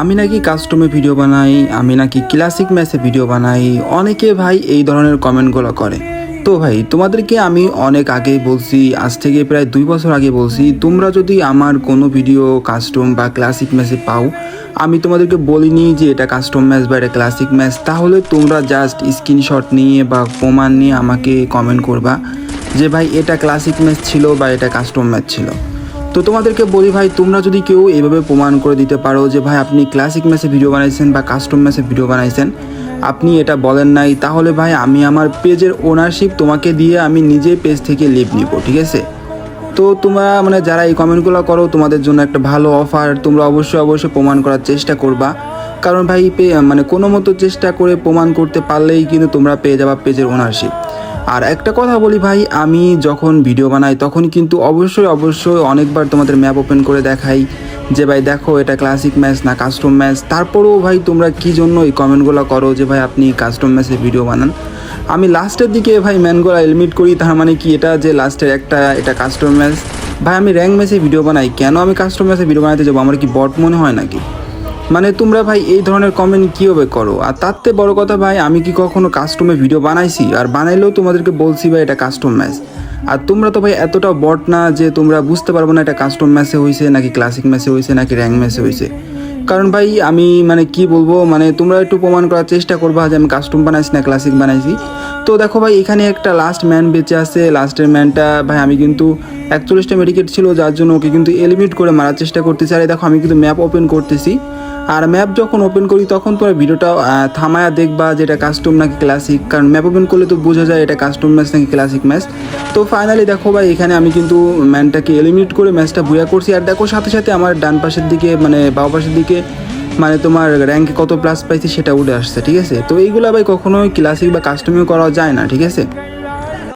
আমি নাকি কাস্টমে ভিডিও বানাই, আমি নাকি ক্লাসিক ম্যাচে ভিডিও বানাই, অনেকে ভাই এই ধরনের কমেন্টগুলো করে। তো ভাই, তোমাদেরকে আমি অনেক আগেই বলছি, আজ থেকে প্রায় দুই বছর আগে বলছি, তোমরা যদি আমার কোনো ভিডিও কাস্টম বা ক্লাসিক ম্যাচে পাও, আমি তোমাদেরকে বলিনি যে এটা কাস্টম ম্যাচ বা এটা ক্লাসিক ম্যাচ তাহলে তোমরা জাস্ট স্ক্রিনশট নিয়ে বা প্রমাণ নিয়ে আমাকে কমেন্ট করবা যে ভাই, এটা ক্লাসিক ম্যাচ ছিল বা এটা কাস্টম ম্যাচ ছিল। তো তোমাদেরকে বলি ভাই, তোমরা যদি কেউ এভাবে প্রমাণ করে দিতে পারো যে ভাই, আপনি ক্লাসিক ম্যাচে ভিডিও বানাইছেন বা কাস্টম ম্যাচে ভিডিও বানাইছেন, আপনি এটা বলেন নাই, তাহলে ভাই আমি আমার পেজের ওনারশিপ তোমাকে দিয়ে আমি নিজে পেজ থেকে লিভ নিব, ঠিক আছে? তো তোমরা মানে যারা এই কমেন্টগুলো করো, তোমাদের জন্য একটা ভালো অফার তোমরা অবশ্যই অবশ্যই প্রমাণ করার চেষ্টা করবা। কারণ ভাই মানে কোনো মতো চেষ্টা করে প্রমাণ করতে পারলেই কিন্তু তোমরা পেয়ে যাবা পেজের ওনারশিপ আর একটা কথা বলি ভাই, আমি যখন ভিডিও বানাই তখন কিন্তু অবশ্যই অবশ্যই অনেকবার তোমাদের ম্যাপ ওপেন করে দেখাই যে ভাই দেখো এটা ক্লাসিক ম্যাচ না কাস্টম ম্যাচ তারপরেও ভাই তোমরা কি জন্য এই কমেন্টগুলো করো যে ভাই আপনি কাস্টম ম্যাচে ভিডিও বানান? আমি লাস্টের দিকে ভাই ম্যানগুলো এলিমিট করি, তার মানে কি এটা যে লাস্টের একটা, এটা কাস্টম ম্যাচ ভাই আমি র্যাঙ্ক ম্যাচে ভিডিও বানাই, কেন আমি কাস্টম ম্যাচে ভিডিও বানাতে যাব? আমার কি বট মনে হয় নাকি? মানে তোমরা ভাই এই ধরনের কমেন্ট কীভাবে করো? আর তার থেকে বড় কথা ভাই, আমি কি কখনো কাস্টমে ভিডিও বানাইছি? আর বানাইলেও তোমাদেরকে বলছি ভাই, এটা কাস্টম ম্যাচ আর তোমরা তো ভাই এতটা বট না যে তোমরা বুঝতে পারব না এটা কাস্টম ম্যাচে হয়েছে নাকি ক্লাসিক ম্যাচে হয়েছে নাকি র্যাঙ্ক ম্যাচে হয়েছে কারণ ভাই, আমি মানে কি বলব মানে তোমরা একটু প্রমাণ করার চেষ্টা করবা যে আমি কাস্টম বানাইছি না ক্লাসিক বানাইছি। তো দেখো ভাই, এখানে একটা লাস্ট ম্যান বেঁচে আছে লাস্টের ম্যানটা ভাই, আমি কিন্তু একচল্লিশটা মেডিকেট ছিল, যার জন্য ওকে কিন্তু এলিমিট করে মারার চেষ্টা করতেছি। আর দেখো, আমি কিন্তু ম্যাপ ওপেন করতেছি। আর ম্যাপ যখন ওপেন করি, তখন তোমার ভিডিওটা থামায়া দেখবা যে এটা কাস্টম নাকি ক্লাসিক কারণ ম্যাপ ওপেন করলে তো বোঝা যায় এটা কাস্টম ম্যাচ নাকি ক্লাসিক ম্যাচ তো ফাইনালি দেখো ভাই, এখানে আমি কিন্তু ম্যানটাকে এলিমিনেট করে ম্যাচটা বুয়া করছি। আর দেখো, সাথে সাথে আমার ডান পাশের দিকে মানে বাম পাশের দিকে মানে তোমার র্যাঙ্কে কত প্লাস পাইছি সেটা উঠে আসছে, ঠিক আছে? তো এইগুলো ভাই কখনোই ক্লাসিক বা কাস্টমিও করা যায় না, ঠিক আছে?